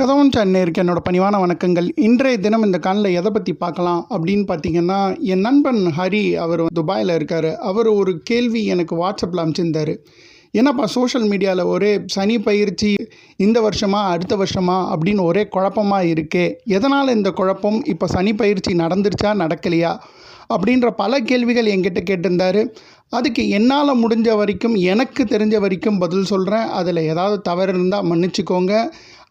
கதவன் சேனலுக்கு என்னோட பணிவான வணக்கங்கள். இன்றைய தினம் இந்த காலில் எதை பற்றி பார்க்கலாம் அப்படின்னு பார்த்தீங்கன்னா என் நண்பன் ஹரி அவர் துபாயில் இருக்கார். அவர் ஒரு கேள்வி எனக்கு வாட்ஸ்அப்பில் அனுப்பிச்சிருந்தார். என்னப்பா சோஷியல் மீடியாவில் ஒரே சனி பயிற்சி இந்த வருஷமா அடுத்த வருஷமா அப்படின்னு ஒரே குழப்பமாக இருக்கே. எதனால் இந்த குழப்பம்? இப்போ சனி பயிற்சி நடந்துருச்சா நடக்கலையா? அப்படின்ற பல கேள்விகள் என்கிட்ட கேட்டிருந்தாரு. அதுக்கு என்னால் முடிஞ்ச வரைக்கும் எனக்கு தெரிஞ்ச வரைக்கும் பதில் சொல்கிறேன் அதில் ஏதாவது தவறு இருந்தால் மன்னிச்சுக்கோங்க.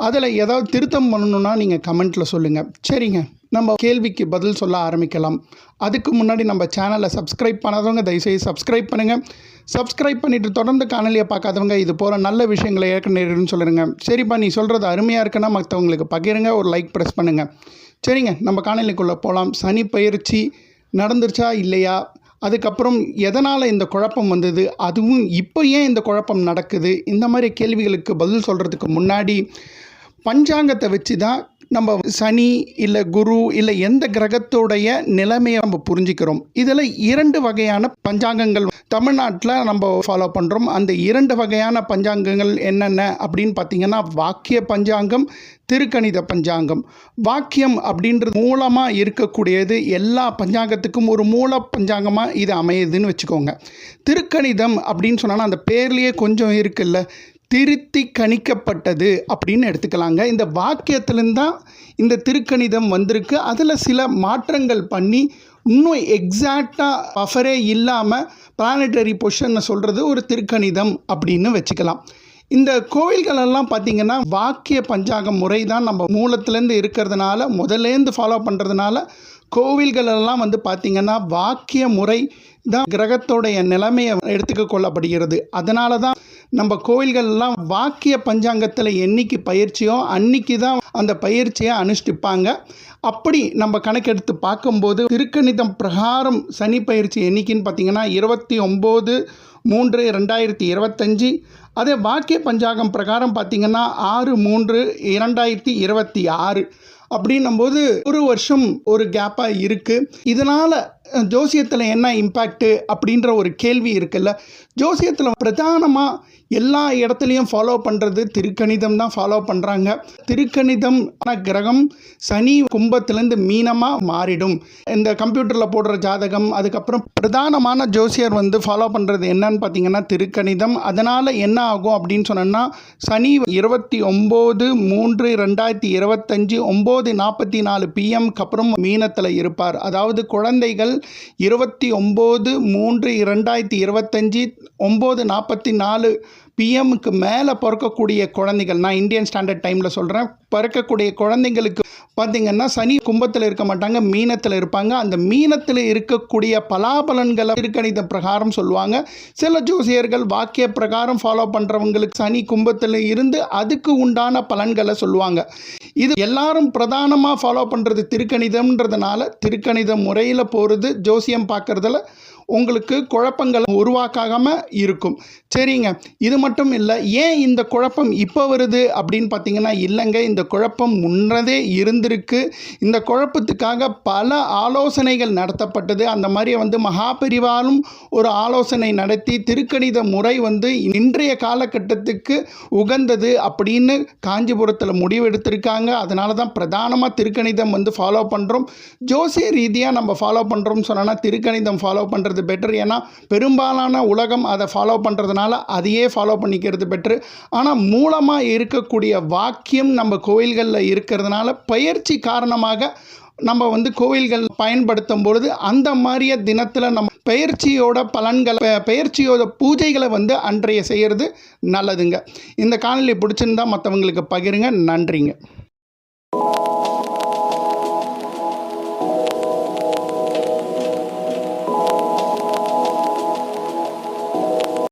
அதில் ஏதாவது திருத்தம் பண்ணணுன்னா நீங்கள் கமெண்ட்டில் சொல்லுங்கள் சரிங்க. நம்ம கேள்விக்கு பதில் சொல்ல ஆரம்பிக்கலாம். அதுக்கு முன்னாடி நம்ம சேனலை சப்ஸ்கிரைப் பண்ணாதவங்க தயவுசெய்து சப்ஸ்கிரைப் பண்ணுங்கள் சப்ஸ்கிரைப் பண்ணிவிட்டு தொடர்ந்து காணொலியை பார்க்காதவங்க இது போகிற நல்ல விஷயங்களை ஏற்க நேருன்னு சொல்லுங்க. சரிப்பா நீ சொல்கிறது அருமையாக இருக்குன்னா மற்றவங்களுக்கு பகிருங்க ஒரு லைக் ப்ரெஸ் பண்ணுங்கள் சரிங்க நம்ம காணொலிக்குள்ளே போகலாம். சனி பயிற்சி நடந்துருச்சா இல்லையா? அதுக்கப்புறம் எதனால் இந்த குழப்பம் வந்தது? அதுவும் இப்போ ஏன் இந்த குழப்பம் நடக்குது? இந்த மாதிரி கேள்விகளுக்கு பதில் சொல்கிறதுக்கு முன்னாடி பஞ்சாங்கத்தை வச்சு தான் நம்ம சனி இல்லை குரு இல்லை எந்த கிரகத்தோடைய நிலைமையை நம்ம புரிஞ்சுக்கிறோம். இதில் இரண்டு வகையான பஞ்சாங்கங்கள் தமிழ்நாட்டில் நம்ம ஃபாலோ பண்ணுறோம் அந்த இரண்டு வகையான பஞ்சாங்கங்கள் என்னென்ன அப்படின்னு பார்த்தீங்கன்னா வாக்கிய பஞ்சாங்கம் திருக்கணித பஞ்சாங்கம். வாக்கியம் அப்படின்றது மூலமாக இருக்கக்கூடியது எல்லா பஞ்சாங்கத்துக்கும் ஒரு மூல பஞ்சாங்கமாக இது அமையுதுன்னு வச்சுக்கோங்க. திருக்கணிதம் அப்படின்னு சொன்னால் அந்த பேர்லேயே கொஞ்சம் இருக்குல்ல. திருத்தி கணிக்கப்பட்டது அப்படின்னு எடுத்துக்கலாங்க. இந்த வாக்கியத்துலேருந்து தான் இந்த திருக்கணிதம் வந்திருக்கு. அதில் சில மாற்றங்கள் பண்ணி இன்னும் எக்ஸாக்டாக பஃபரே இல்லாமல் பிளானட்டரி பொசிஷனை சொல்கிறது ஒரு திருக்கணிதம் அப்படின்னு வச்சுக்கலாம். இந்த கோவில்களெல்லாம் பார்த்திங்கன்னா வாக்கிய பஞ்சாங்க முறை தான் நம்ம மூலத்துலேருந்து இருக்கிறதுனால முதலேருந்து ஃபாலோ பண்ணுறதுனால கோவில்களெல்லாம் வந்து பார்த்திங்கன்னா வாக்கிய முறை தான் கிரகத்தோடைய நிலைமையை எடுத்துக்க கொள்ளப்படுகிறது அதனால தான் நம்ம கோவில்கள்லாம் வாக்கிய பஞ்சாங்கத்தில் என்னைக்கு பயிற்சியோ அன்னைக்கு தான் அந்த பயிற்சியை அனுஷ்டிப்பாங்க. அப்படி நம்ம கணக்கெடுத்து பார்க்கும்போது திருக்கணிதம் பிரகாரம் சனி பயிற்சி என்னைக்குன்னு பார்த்தீங்கன்னா இருபத்தி ஒம்பது மூன்று ரெண்டாயிரத்தி இருபத்தஞ்சி. அதே வாக்கிய பஞ்சாங்கம் பிரகாரம் பார்த்திங்கன்னா ஆறு மூன்று இரண்டாயிரத்தி இருபத்தி ஆறு. அப்படின்னும்போது ஒரு வருஷம் ஒரு கேப்பாக இருக்குது இதனால் ஜோசியத்தில் என்ன இம்பேக்ட்டு அப்படின்ற ஒரு கேள்வி இருக்குல்ல? ஜோசியத்தில் பிரதானமாக எல்லா இடத்துலையும் ஃபாலோ பண்ணுறது திருக்கணிதம் தான் ஃபாலோ பண்ணுறாங்க திருக்கணிதம் கிரகம் சனி கும்பத்துலேருந்து மீனமாக மாறிடும். இந்த கம்ப்யூட்டரில் போடுற ஜாதகம் அதுக்கப்புறம் பிரதானமான ஜோசியர் வந்து ஃபாலோ பண்ணுறது என்னன்னு பார்த்தீங்கன்னா திருக்கணிதம். அதனால் என்ன ஆகும் அப்படின்னு சொன்னோன்னா சனி இருபத்தி ஒம்பது மூன்று ரெண்டாயிரத்தி இருபத்தஞ்சி ஒம்பது நாற்பத்தி நாலு பிஎம்க்கு அப்புறம் மீனத்தில் இருப்பார். அதாவது குழந்தைகள் இருபத்தி ஒம்பது மூன்று இரண்டாயிரத்தி இருபத்தஞ்சி ஒம்பது நாற்பத்தி நாலு பிஎம்முக்கு மேலே பிறக்கக்கூடிய குழந்தைகள் நான் இந்தியன் ஸ்டாண்டர்ட் டைமில் சொல்கிறேன் பிறக்கக்கூடிய குழந்தைங்களுக்கு பார்த்திங்கன்னா சனி கும்பத்தில் இருக்க மாட்டாங்க மீனத்தில் இருப்பாங்க. அந்த மீனத்தில் இருக்கக்கூடிய பலாபலன்களை திருக்கணித பிரகாரம் சொல்லுவாங்க. சில ஜோசியர்கள் வாக்கிய பிரகாரம் ஃபாலோ பண்ணுறவங்களுக்கு சனி கும்பத்தில் இருந்து அதுக்கு உண்டான பலன்களை சொல்லுவாங்க. இது எல்லாரும் பிரதானமாக ஃபாலோ பண்ணுறது திருக்கணிதம்ன்றதுனால திருக்கணித முறையில் போகிறது ஜோசியம் பார்க்குறதுல உங்களுக்கு குழப்பங்கள் உருவாக்காமல் இருக்கும். சரிங்க. இது மட்டும் இல்லை ஏன் இந்த குழப்பம் இப்போ வருது அப்படின்னு பார்த்தீங்கன்னா இல்லைங்க இந்த குழப்பம் முன்னதே இருந்திருக்கு. இந்த குழப்பத்துக்காக பல ஆலோசனைகள் நடத்தப்பட்டது. அந்த மாதிரி வந்து மகாபரிவாலும் ஒரு ஆலோசனை நடத்தி திருக்கணித முறை வந்து இன்றைய காலகட்டத்துக்கு உகந்தது அப்படின்னு காஞ்சிபுரத்தில் முடிவெடுத்திருக்காங்க அதனால தான் பிரதானமாக திருக்கணிதம் வந்து ஃபாலோ பண்ணுறோம் ஜோசிய ரீதியாக நம்ம ஃபாலோ பண்ணுறோம்னு சொன்னால் திருக்கணிதம் ஃபாலோ பண்ணுறது பண்ணுறது பெட்டர் ஏன்னா பெரும்பாலான உலகம் அதை ஃபாலோ பண்ணுறதுனால அதையே ஃபாலோ பண்ணிக்கிறது பெட்ரு ஆனால் மூலமாக இருக்கக்கூடிய வாக்கியம் நம்ம கோயில்களில் இருக்கிறதுனால பயிற்சி காரணமாக நம்ம வந்து கோவில்கள் பயன்படுத்தும் பொழுது அந்த மாதிரிய தினத்தில் நம்ம பயிற்சியோட பலன்களை பயிற்சியோட பூஜைகளை வந்து அன்றைய செய்கிறது நல்லதுங்க. இந்த காணொலி பிடிச்சிருந்தா மற்றவங்களுக்கு பகிருங்க. நன்றிங்க.